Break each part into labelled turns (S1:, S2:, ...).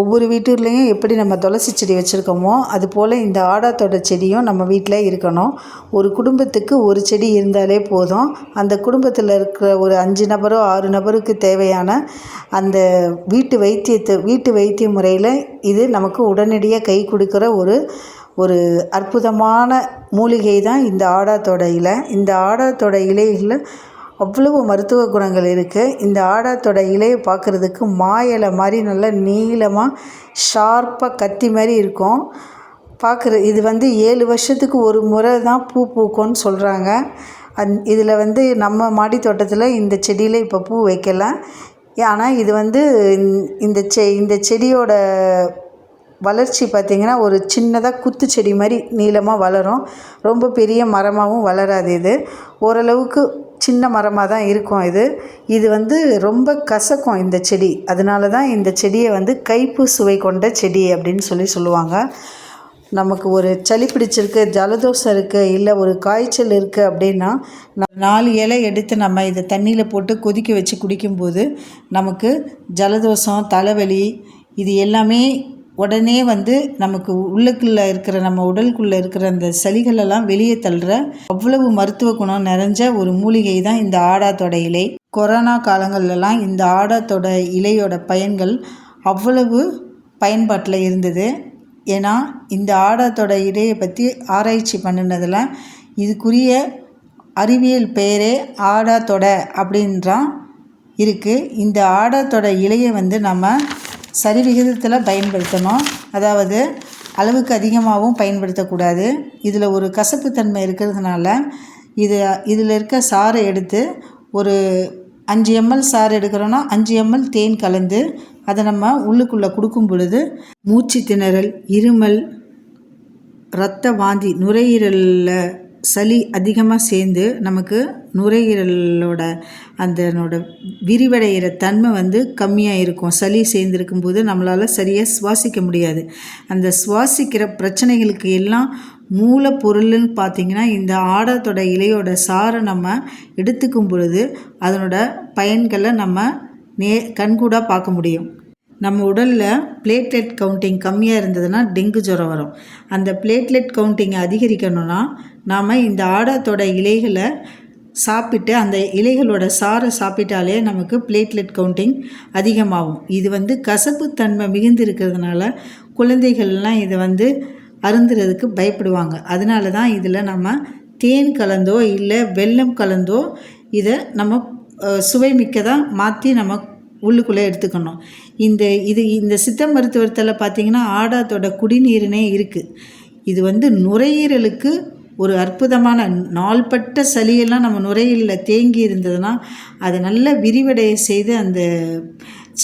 S1: ஒவ்வொரு வீட்டுலேயும் எப்படி நம்ம துளசி செடி வச்சுருக்கோமோ அது போல் இந்த ஆடாத்தோட செடியும் நம்ம வீட்டில் இருக்கணும். ஒரு குடும்பத்துக்கு ஒரு செடி இருந்தாலே போதும். அந்த குடும்பத்தில் இருக்கிற ஒரு அஞ்சு நபரோ ஆறு நபருக்கு தேவையான அந்த வீட்டு வைத்தியத்தை வீட்டு வைத்திய முறையில் இது நமக்கு உடனடியாக கை கொடுக்குற ஒரு ஒரு அற்புதமான மூலிகை தான் இந்த ஆடாத்தோட இலை. இந்த ஆடாத்தோட இலைகளில் அவ்வளவு மருத்துவ குணங்கள் இருக்குது இந்த ஆடாத்தோட இலையை பார்க்குறதுக்கு மா இலை மாதிரி நல்லா நீளமாக ஷார்ப்பாக கத்தி மாதிரி இருக்கும். பார்க்குற இது வந்து ஏழு வருஷத்துக்கு ஒரு முறை தான் பூ பூக்கும்னு சொல்கிறாங்க அந் இதில் வந்து நம்ம மாடி தோட்டத்தில் இந்த செடியில் இப்போ பூ வைக்கல ஆனால் இது வந்து இந்த செ இந்த செடியோட வளர்ச்சி பார்த்திங்கன்னா ஒரு சின்னதாக குத்து செடி மாதிரி நீளமாக வளரும். ரொம்ப பெரிய மரமாகவும் வளராது இது. ஓரளவுக்கு சின்ன மரமாக தான் இருக்கும் இது. இது வந்து ரொம்ப கசக்கும் இந்த செடி. அதனால தான் இந்த செடியை வந்து கைப்பு சுவை கொண்ட செடி அப்படின்னு சொல்லி சொல்லுவாங்க. நமக்கு ஒரு சளி பிடிச்சிருக்கு ஜலதோஷம் இருக்குது இல்லை ஒரு காய்ச்சல் இருக்குது அப்படின்னா நாலு இலை எடுத்து நம்ம இதை தண்ணியில் போட்டு கொதிக்க வச்சு குடிக்கும்போது நமக்கு ஜலதோஷம் தலைவலி இது எல்லாமே உடனே வந்து நமக்கு உள்ளுக்குள்ளே இருக்கிற நம்ம உடலுக்குள்ளே இருக்கிற அந்த சளிகளெல்லாம் வெளியே தள்ளுற அவ்வளவு மருத்துவ குணம் நிறைஞ்ச ஒரு மூலிகை தான் இந்த ஆடாத்தோட இலை. கொரோனா காலங்கள்லாம் இந்த ஆடாத்தோட இலையோட பயன்கள் அவ்வளவு பயன்பாட்டில் இருந்தது. ஏன்னா இந்த ஆடாத்தோட இலையை பற்றி ஆராய்ச்சி பண்ணினதில் இதுக்குரிய அறிவியல் பெயரே ஆடாத்தொடை அப்படின்றான் இருக்குது இந்த ஆடாத்தோட இலையை வந்து நம்ம சரி விகிதத்தில் பயன்படுத்தணும். அதாவது அளவுக்கு அதிகமாகவும் பயன்படுத்தக்கூடாது. இதில் ஒரு கசப்புத்தன்மை இருக்கிறதுனால இது இதில் இருக்க சாறை எடுத்து ஒரு அஞ்சு எம்எல் சாறு எடுக்கிறோன்னா அஞ்சு எம்எல் தேன் கலந்து அதை நம்ம உள்ளுக்குள்ளே கொடுக்கும் பொழுது மூச்சு திணறல் இருமல் இரத்த வாந்தி நுரையீரலில் சளி அதிகமாக சேர்ந்து நமக்கு நுரையீரலோட அதனோட விரிவடைகிற தன்மை வந்து கம்மியாக இருக்கும். சளி சேர்ந்துருக்கும் போது நம்மளால் சரியாக சுவாசிக்க முடியாது. அந்த சுவாசிக்கிற பிரச்சனைகளுக்கு எல்லாம் மூலப்பொருள்னு பார்த்திங்கன்னா இந்த ஆடத்தோட இலையோட சாரை நம்ம எடுத்துக்கும் பொழுது அதனோட பயன்களை நம்ம நே கண்கூடாக பார்க்க முடியும். நம்ம உடலில் பிளேட்லெட் கவுண்டிங் கம்மியாக இருந்ததுன்னா டெங்கு ஜுரம் வரும். அந்த பிளேட்லெட் கவுண்டிங்கை அதிகரிக்கணும்னா நாம் இந்த ஆடத்தோட இலைகளை சாப்பிட்டு அந்த இலைகளோட சாறை சாப்பிட்டாலே நமக்கு பிளேட்லெட் கவுண்டிங் அதிகமாகும். இது வந்து கசப்புத்தன்மை மிகுந்து இருக்கிறதுனால குழந்தைகள்லாம் இதை வந்து அருந்துறதுக்கு பயப்படுவாங்க. அதனால தான் இதில் நம்ம தேன் கலந்தோ இல்லை வெல்லம் கலந்தோ இதை நம்ம சுவை மிக்கதாக மாற்றி நம்ம உள்ளுக்குள்ளே எடுத்துக்கணும். இந்த இது இந்த சித்த மருத்துவத்தில் பார்த்திங்கன்னா ஆடாத்தோட குடிநீர்னே இருக்குது இது வந்து நுரையீரலுக்கு ஒரு அற்புதமான நாள்பட்ட சளியெல்லாம் நம்ம நுரையீரலில் தேங்கி இருந்ததுன்னா அதை நல்லா விரிவடைய செய்து அந்த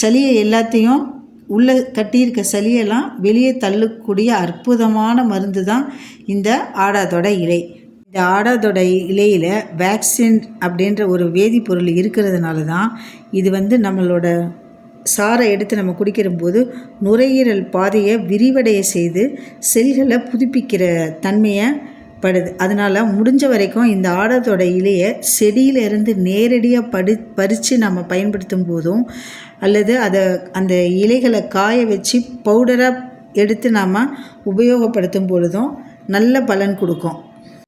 S1: சளியை எல்லாத்தையும் உள்ளே கட்டியிருக்க சளியெல்லாம் வெளியே தள்ளக்கூடிய அற்புதமான மருந்து தான் இந்த ஆடாதோட இலை. இந்த ஆடாதோட இலையில் வேக்சின் அப்படின்ற ஒரு வேதிப்பொருள் இருக்கிறதுனால தான் இது வந்து நம்மளோட சாரை எடுத்து நம்ம குடிக்கிறம்போது நுரையீரல் பாதையை விரிவடைய செய்து செல்களை புதுப்பிக்கிற தன்மையை படுது. அதனால் முடிஞ்ச வரைக்கும் இந்த ஆடத்தோட இலையை செடியிலேருந்து நேரடியாக படி பறித்து நம்ம பயன்படுத்தும் போதும் அல்லது அதை அந்த இலைகளை காய வச்சு பவுடராக எடுத்து நாம் உபயோகப்படுத்தும் பொழுதும் நல்ல பலன் கொடுக்கும்.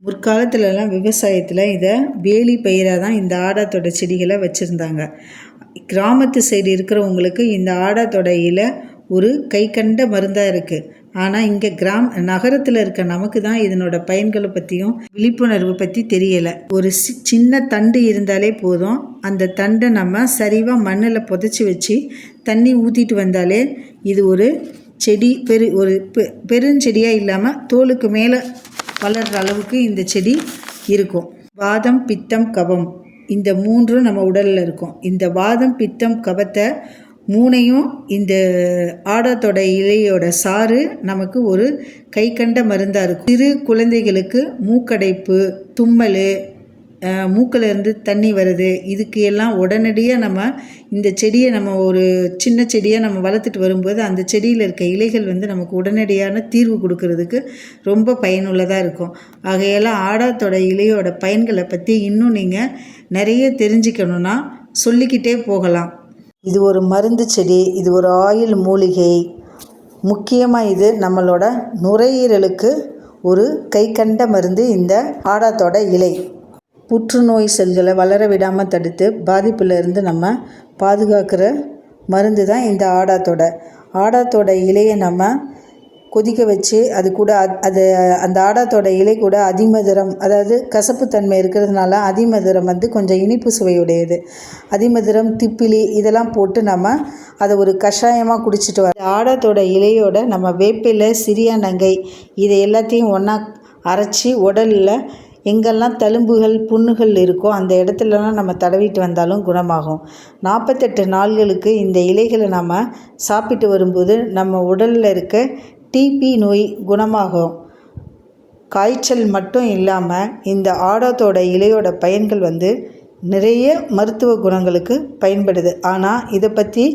S1: முற்காலத்துலலாம் விவசாயத்தில் இதை வேலி பயிராக தான் இந்த ஆடாத்தோட செடிகளை வச்சுருந்தாங்க. கிராமத்து சைடு இருக்கிறவங்களுக்கு இந்த ஆடாத்தோட இலை ஒரு கை கண்ட மருந்தாக இருக்குது ஆனால் இங்கே கிராம் நகரத்தில் இருக்க நமக்கு தான் இதனோட பயன்களை பற்றியும் விழிப்புணர்வு பற்றி தெரியலை. ஒரு சி சின்ன தண்டு இருந்தாலே போதும். அந்த தண்டை நம்ம சரிவாக மண்ணில் புதைச்சி வச்சு தண்ணி ஊற்றிட்டு வந்தாலே இது ஒரு செடி பெரு ஒரு பெ பெருஞ்செடியாக இல்லாமல் தோலுக்கு மேலே வளர்கிற அளவுக்கு இந்த செடி இருக்கும். வாதம் பித்தம் கபம். இந்த மூன்றும் நம்ம உடலில் இருக்கும். இந்த வாதம் பித்தம் கபத்தை மூணையும் இந்த ஆடத்தோட இலையோட சாறு நமக்கு ஒரு கை கண்ட மருந்தாக இருக்கும். சிறு குழந்தைகளுக்கு மூக்கடைப்பு தும்மல் மூக்கில் இருந்து தண்ணி வருது. இதுக்கு எல்லாம் உடனடியாக நம்ம இந்த செடியை நம்ம ஒரு சின்ன செடியாக நம்ம வளர்த்துட்டு வரும்போது அந்த செடியில் இருக்க இலைகள் வந்து நமக்கு உடனடியான தீர்வு கொடுக்கறதுக்கு ரொம்ப பயனுள்ளதாக இருக்கும். ஆகையால் ஆடாத்தோட இலையோட பயன்களை பற்றி இன்னும் நீங்கள் நிறைய தெரிஞ்சுக்கணுன்னா சொல்லிக்கிட்டே போகலாம். இது ஒரு மருந்து செடி இது ஒரு ஆயில் மூலிகை. முக்கியமாக இது நம்மளோட நுரையீரலுக்கு ஒரு கை கண்ட மருந்து இந்த ஆடாத்தோட இலை. புற்றுநோய் செல்களை வளர விடாமல் தடுத்து பாதிப்பிலிருந்து நம்ம பாதுகாக்கிற மருந்து தான் இந்த ஆடாத்தோட ஆடாத்தோட இலையை நம்ம கொதிக்க வச்சு அது கூட அத்- அது அந்த ஆடாத்தோட இலை கூட அதிமதுரம் அதாவது கசப்புத்தன்மை இருக்கிறதுனால அதிமதுரம் வந்து கொஞ்சம் இனிப்பு சுவையுடையது. அதிமதுரம் திப்பிலி இதெல்லாம் போட்டு நம்ம அதை ஒரு கஷாயமாக குடிச்சிட்டு வர ஆடாத்தோட இலையோட நம்ம வேப்பிலை சிறியானங்கை இதை எல்லாத்தையும் ஒன்றா அரைச்சி உடலில் எங்கெல்லாம் தழும்புகள் புண்ணுகள் இருக்கோ அந்த இடத்துலலாம் நம்ம தடவிட்டு வந்தாலும் குணமாகும். நாற்பத்தெட்டு நாள்களுக்கு இந்த இலைகளை நம்ம சாப்பிட்டு வரும்போது நம்ம உடலில் இருக்க டிபி நோய் குணமாகும். காய்ச்சல் மட்டும் இல்லாமல் இந்த ஆடத்தோட இலையோட பயன்கள் வந்து நிறைய மருத்துவ குணங்களுக்கு பயன்படுது. ஆனால் இதை பற்றி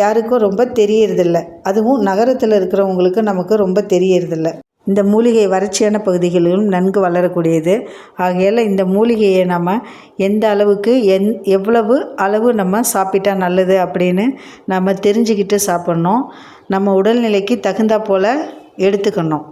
S1: யாருக்கும் ரொம்ப தெரியறதில்ல. அதுவும் நகரத்தில் இருக்கிறவங்களுக்கு நமக்கு ரொம்ப தெரியறதில்ல. இந்த மூலிகை வறட்சியான பகுதிகளிலும் நன்கு வளரக்கூடியது. ஆகையால் இந்த மூலிகையை நம்ம எந்த அளவுக்கு எந் எவ்வளவு அளவு நம்ம சாப்பிட்டா நல்லது அப்படின்னு நம்ம தெரிஞ்சுக்கிட்டு சாப்பிட்ணும். நம்ம உடல்நிலைக்கு தகுந்தா போல் எடுத்துக்கணும்.